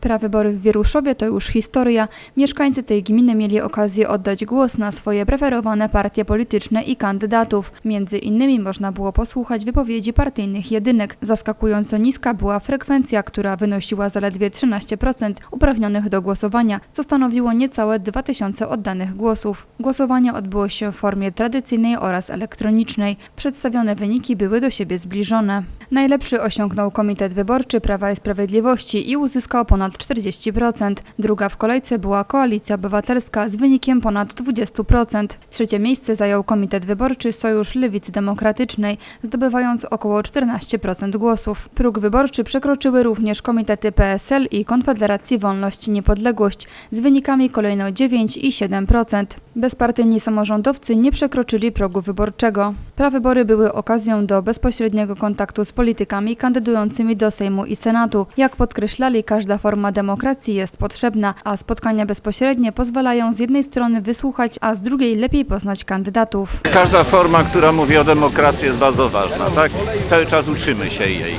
Prawybory w Wieruszowie to już historia. Mieszkańcy tej gminy mieli okazję oddać głos na swoje preferowane partie polityczne i kandydatów. Między innymi można było posłuchać wypowiedzi partyjnych jedynek. Zaskakująco niska była frekwencja, która wynosiła zaledwie 13% uprawnionych do głosowania, co stanowiło niecałe 2000 oddanych głosów. Głosowanie odbyło się w formie tradycyjnej oraz elektronicznej. Przedstawione wyniki były do siebie zbliżone. Najlepszy osiągnął Komitet Wyborczy Prawa i Sprawiedliwości i uzyskał ponad 40%. Druga w kolejce była Koalicja Obywatelska z wynikiem ponad 20%. Trzecie miejsce zajął Komitet Wyborczy Sojusz Lewicy Demokratycznej, zdobywając około 14% głosów. Próg wyborczy przekroczyły również komitety PSL i Konfederacji Wolność i Niepodległość z wynikami kolejno 9 i 7%. Bezpartyjni samorządowcy nie przekroczyli progu wyborczego. Prawybory były okazją do bezpośredniego kontaktu z politykami kandydującymi do Sejmu i Senatu. Jak podkreślali, każda forma demokracji jest potrzebna, a spotkania bezpośrednie pozwalają z jednej strony wysłuchać, a z drugiej lepiej poznać kandydatów. Każda forma, która mówi o demokracji jest bardzo ważna, tak? Cały czas uczymy się jej.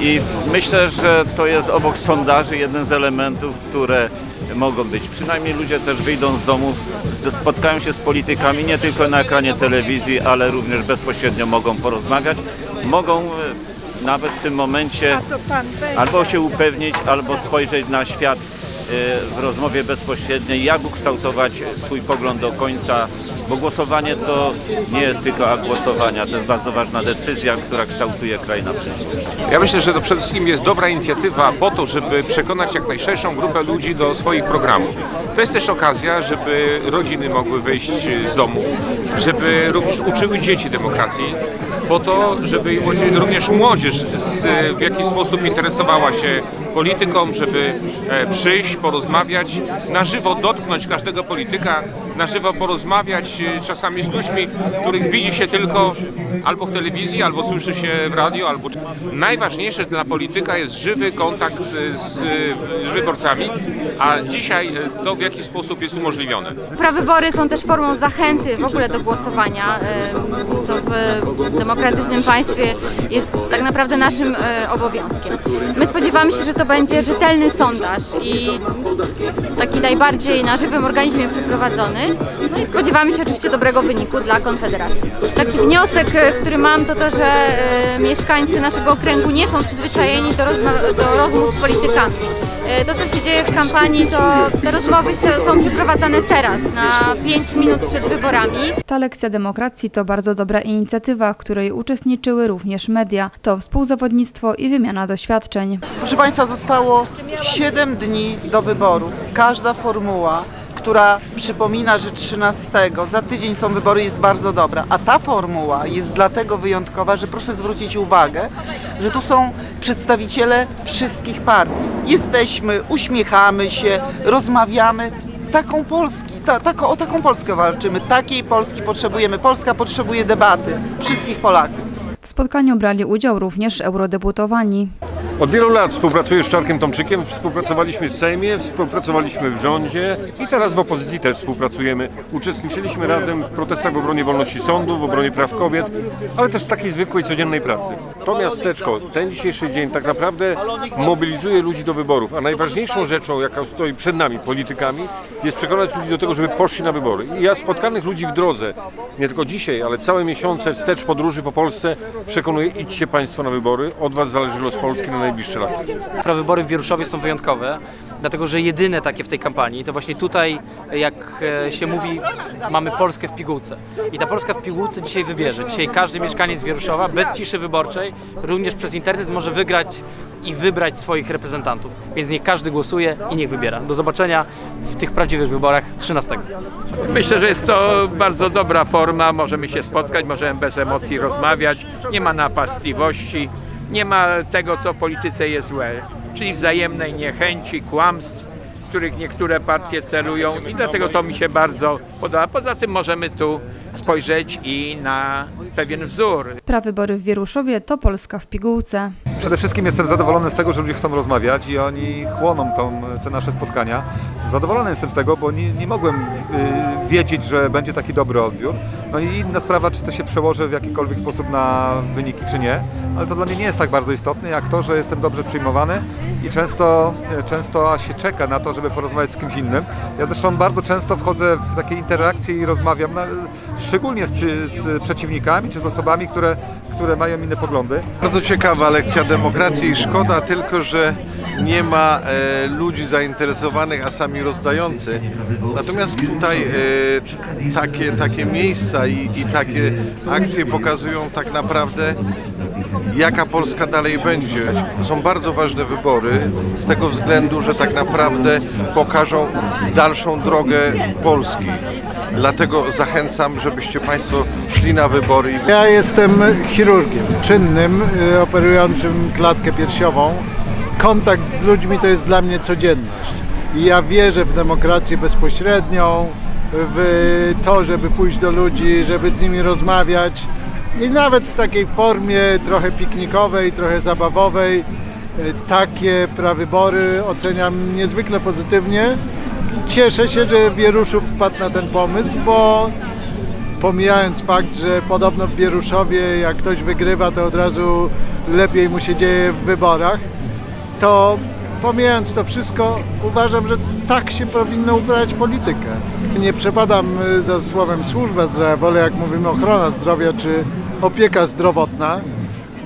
I myślę, że to jest obok sondaży jeden z elementów, które mogą być. Przynajmniej ludzie też wyjdą z domów, spotkają się z politykami nie tylko na ekranie telewizji, ale również bezpośrednio mogą porozmawiać. Mogą e, nawet w tym momencie albo się upewnić, albo spojrzeć na świat e, w rozmowie bezpośredniej, jak ukształtować swój pogląd do końca, bo głosowanie to nie jest tylko akt głosowania, to jest bardzo ważna decyzja, która kształtuje kraj na przyszłość. Ja myślę, że to przede wszystkim jest dobra inicjatywa po to, żeby przekonać jak najszerszą grupę ludzi do swoich programów. To jest też okazja, żeby rodziny mogły wyjść z domu, żeby również uczyły dzieci demokracji, po to, żeby również młodzież z, w jakiś sposób interesowała się polityką, żeby e, przyjść, porozmawiać, na żywo dotknąć każdego polityka, na żywo porozmawiać e, czasami z ludźmi, których widzi się tylko albo w telewizji, albo słyszy się w radio, albo... Najważniejsze dla polityka jest żywy kontakt e, z, wyborcami, a dzisiaj to w jakiś sposób jest umożliwione. Prawybory są też formą zachęty w ogóle do głosowania, co w demokratycznym państwie jest tak naprawdę naszym obowiązkiem. My spodziewamy się, że to będzie rzetelny sondaż i taki najbardziej na żywym organizmie przeprowadzony. No i spodziewamy się oczywiście dobrego wyniku dla Konfederacji. Taki wniosek, e, który mam, to to, że e, mieszkańcy naszego okręgu nie są przyzwyczajeni do, do rozmów z politykami. E, To, co się dzieje w kampanii, to te rozmowy są przeprowadzane teraz, na 5 minut przed wyborami. Ta lekcja demokracji to bardzo dobra inicjatywa, w której uczestniczyły również media. To współzawodnictwo i wymiana doświadczeń. Proszę Państwa, zostało 7 dni do wyborów. Każda formuła, która przypomina, że 13 za tydzień są wybory, jest bardzo dobra. A ta formuła jest dlatego wyjątkowa, że proszę zwrócić uwagę, że tu są przedstawiciele wszystkich partii. Jesteśmy, uśmiechamy się, rozmawiamy. Taką Polski, ta, o taką Polskę walczymy. Takiej Polski potrzebujemy. Polska potrzebuje debaty wszystkich Polaków. W spotkaniu brali udział również eurodeputowani. Od wielu lat współpracuję z Czarkiem Tomczykiem, współpracowaliśmy w Sejmie, współpracowaliśmy w rządzie i teraz w opozycji też współpracujemy. Uczestniczyliśmy razem w protestach w obronie wolności sądu, w obronie praw kobiet, ale też w takiej zwykłej, codziennej pracy. To miasteczko, ten dzisiejszy dzień tak naprawdę mobilizuje ludzi do wyborów, a najważniejszą rzeczą, jaka stoi przed nami, politykami, jest przekonać ludzi do tego, żeby poszli na wybory. I ja spotkanych ludzi w drodze, nie tylko dzisiaj, ale całe miesiące wstecz podróży po Polsce przekonuję, idźcie Państwo na wybory, od Was zależy los Polski na najbliższe lata. Prawybory w Wieruszowie są wyjątkowe, dlatego że jedyne takie w tej kampanii to właśnie tutaj, jak e, się mówi, mamy Polskę w pigułce. I ta Polska w pigułce dzisiaj wybierze. Dzisiaj każdy mieszkaniec Wieruszowa bez ciszy wyborczej, również przez internet może wygrać i wybrać swoich reprezentantów. Więc niech każdy głosuje i niech wybiera. Do zobaczenia w tych prawdziwych wyborach 13. Myślę, że jest to bardzo dobra forma. Możemy się spotkać, możemy bez emocji rozmawiać. Nie ma napastliwości, nie ma tego, co w polityce jest złe, czyli wzajemnej niechęci, kłamstw, których niektóre partie celują i dlatego to mi się bardzo podoba. Poza tym możemy tu spojrzeć i na pewien wzór. Prawybory w Wieruszowie to Polska w pigułce. Przede wszystkim jestem zadowolony z tego, że ludzie chcą rozmawiać i oni chłoną tą, te nasze spotkania. Zadowolony jestem z tego, bo nie, nie mogłem y, wiedzieć, że będzie taki dobry odbiór. No i inna sprawa, czy to się przełoży w jakikolwiek sposób na wyniki, czy nie. Ale to dla mnie nie jest tak bardzo istotne, jak to, że jestem dobrze przyjmowany i często, y, często się czeka na to, żeby porozmawiać z kimś innym. Ja zresztą bardzo często wchodzę w takie interakcje i rozmawiam, na, szczególnie z, z przeciwnikami, czy z osobami, które, które mają inne poglądy. Bardzo ciekawa lekcja demokracji i szkoda tylko, że nie ma e, ludzi zainteresowanych, a sami rozdający. Natomiast tutaj e, takie, takie miejsca i, i takie akcje pokazują tak naprawdę jaka Polska dalej będzie. Są bardzo ważne wybory z tego względu, że tak naprawdę pokażą dalszą drogę Polski. Dlatego zachęcam, żebyście Państwo szli na wybory Ja jestem chirurgiem czynnym, y, operującym klatkę piersiową. Kontakt z ludźmi to jest dla mnie codzienność. I ja wierzę w demokrację bezpośrednią, w to, żeby pójść do ludzi, żeby z nimi rozmawiać. I nawet w takiej formie trochę piknikowej, trochę zabawowej, y, takie prawybory oceniam niezwykle pozytywnie. Cieszę się, że Wieruszów wpadł na ten pomysł, bo pomijając fakt, że podobno w Wieruszowie jak ktoś wygrywa, to od razu lepiej mu się dzieje w wyborach, to pomijając to wszystko, uważam, że tak się powinno uprawiać politykę. Nie przepadam y, za słowem służba zdrowia, wolę jak mówimy ochrona zdrowia czy opieka zdrowotna,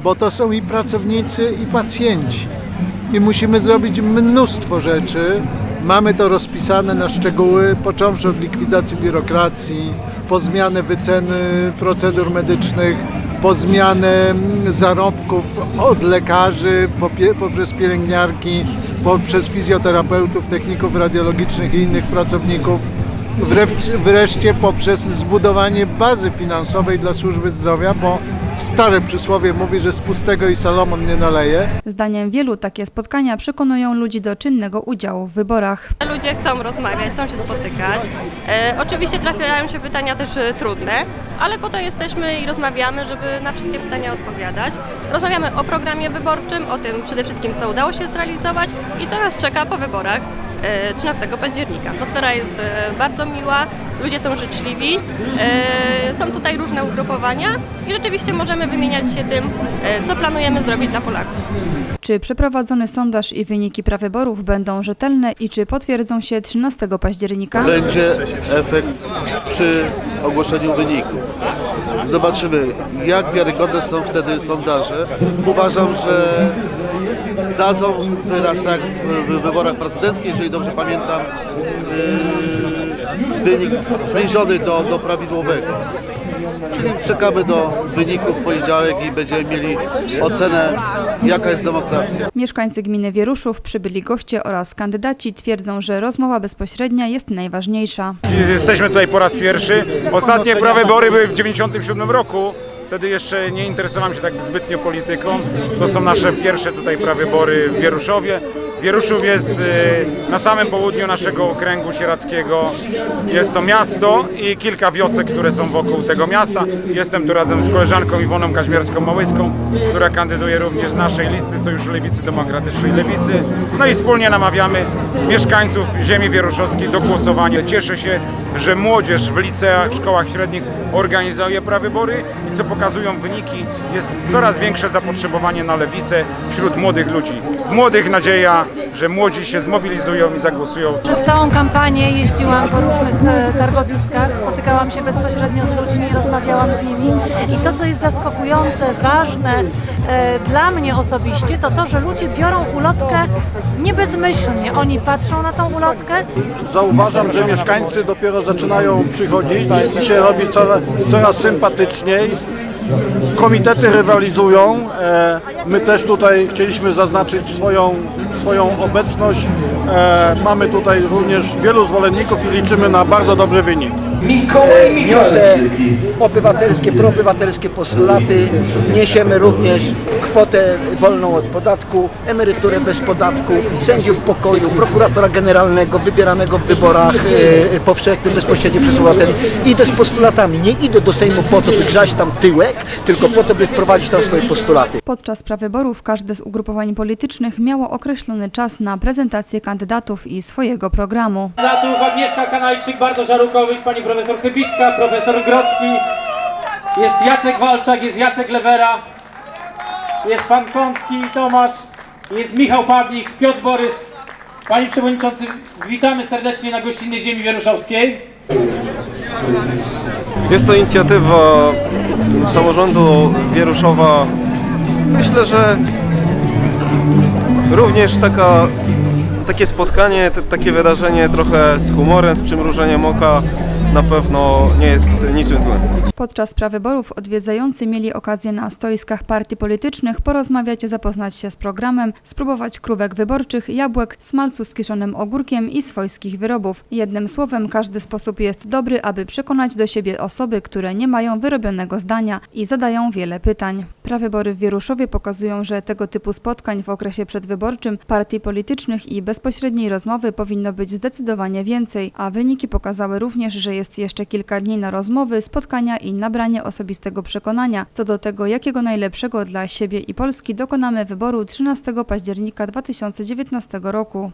bo to są i pracownicy, i pacjenci. I musimy zrobić mnóstwo rzeczy. Mamy to rozpisane na szczegóły, począwszy od likwidacji biurokracji, po zmianę wyceny procedur medycznych, po zmianę mm, zarobków od lekarzy, poprzez pielęgniarki, poprzez fizjoterapeutów, techników radiologicznych i innych pracowników. Wreszcie, poprzez zbudowanie bazy finansowej dla służby zdrowia, bo stare przysłowie mówi, że z pustego i Salomon nie naleje. Zdaniem wielu takie spotkania przekonują ludzi do czynnego udziału w wyborach. Ludzie chcą rozmawiać, chcą się spotykać. E, oczywiście trafiają się pytania też e, trudne, ale po to jesteśmy i rozmawiamy, żeby na wszystkie pytania odpowiadać. Rozmawiamy o programie wyborczym, o tym przede wszystkim, co udało się zrealizować i co nas czeka po wyborach 13 października. Atmosfera jest e, bardzo miła, ludzie są życzliwi, e, są tutaj różne ugrupowania i rzeczywiście możemy wymieniać się tym, e, co planujemy zrobić dla Polaków. Czy przeprowadzony sondaż i wyniki prawyborów będą rzetelne i czy potwierdzą się 13 października? będzie efekt przy ogłoszeniu wyników. Zobaczymy, jak wiarygodne są wtedy sondaże. Uważam, że dadzą wyraz tak w w wyborach prezydenckich, jeżeli dobrze pamiętam, yy, wynik zbliżony do, do prawidłowego. Czyli czekamy do wyników w poniedziałek i będziemy mieli ocenę, jaka jest demokracja. Mieszkańcy gminy Wieruszów, przybyli goście oraz kandydaci twierdzą, że rozmowa bezpośrednia jest najważniejsza. Jesteśmy tutaj po raz pierwszy. Ostatnie prawybory były w 97 roku. Wtedy jeszcze nie interesowałem się tak zbytnio polityką. To są nasze pierwsze tutaj prawybory w Wieruszowie. Wieruszów jest y, na samym południu naszego okręgu sieradzkiego. Jest to miasto i kilka wiosek, które są wokół tego miasta. Jestem tu razem z koleżanką Iwoną Kaźmierską-Małyską, która kandyduje również z naszej listy Sojuszu Lewicy Demokratycznej Lewicy. No i wspólnie namawiamy mieszkańców ziemi wieruszowskiej do głosowania. Cieszę się, że młodzież w liceach, w szkołach średnich organizuje prawybory i co pokazują wyniki, jest coraz większe zapotrzebowanie na lewicę wśród młodych ludzi. W młodych nadzieja, że młodzi się zmobilizują i zagłosują. Przez całą kampanię jeździłam po różnych e, targowiskach, spotykałam się bezpośrednio z ludźmi, rozmawiałam z nimi i to, co jest zaskakujące, ważne e, dla mnie osobiście, to to, że ludzie biorą ulotkę nie bezmyślnie. Oni patrzą na tą ulotkę Zauważam, że mieszkańcy dopiero zaczynają przychodzić i się robi coraz, coraz sympatyczniej. Komitety rywalizują. E, My też tutaj chcieliśmy zaznaczyć swoją, swoją obecność. E, mamy tutaj również wielu zwolenników i liczymy na bardzo dobry wynik. Niosę obywatelskie, proobywatelskie postulaty. Niesiemy również kwotę wolną od podatku, emeryturę bez podatku, sędziów pokoju, prokuratora generalnego wybieranego w wyborach e, powszechnych bezpośrednio przez obywateli. Idę z postulatami. Nie idę do Sejmu po to, by grzać tam tyłek, tylko po to, by wprowadzić tam swoje postulaty. Podczas prawyborów każde z ugrupowań politycznych miało określony czas na prezentację kandydatów i swojego programu. Kandydatów Agnieszka Kanajczyk, bardzo Żarukowicz, pani profesor Chybicka, profesor Grodzki, jest Jacek Walczak, jest Jacek Lewera, jest pan Kącki Tomasz, jest Michał Pawlik, Piotr Borys. Panie Przewodniczący, witamy serdecznie na gościnnej ziemi wieruszowskiej. Jest to inicjatywa samorządu Wieruszowa. Myślę, że również taka, takie spotkanie, takie wydarzenie trochę z humorem, z przymrużeniem oka na pewno nie jest niczym złym. Podczas prawyborów odwiedzający mieli okazję na stoiskach partii politycznych porozmawiać, zapoznać się z programem, spróbować krówek wyborczych, jabłek, smalcu z kiszonym ogórkiem i swojskich wyrobów. Jednym słowem, każdy sposób jest dobry, aby przekonać do siebie osoby, które nie mają wyrobionego zdania i zadają wiele pytań. Prawybory w Wieruszowie pokazują, że tego typu spotkań w okresie przedwyborczym, partii politycznych i bezpośredniej rozmowy powinno być zdecydowanie więcej, a wyniki pokazały również, że jest jeszcze kilka dni na rozmowy, spotkania i nabranie osobistego przekonania co do tego, jakiego najlepszego dla siebie i Polski dokonamy wyboru 13 października 2019 roku.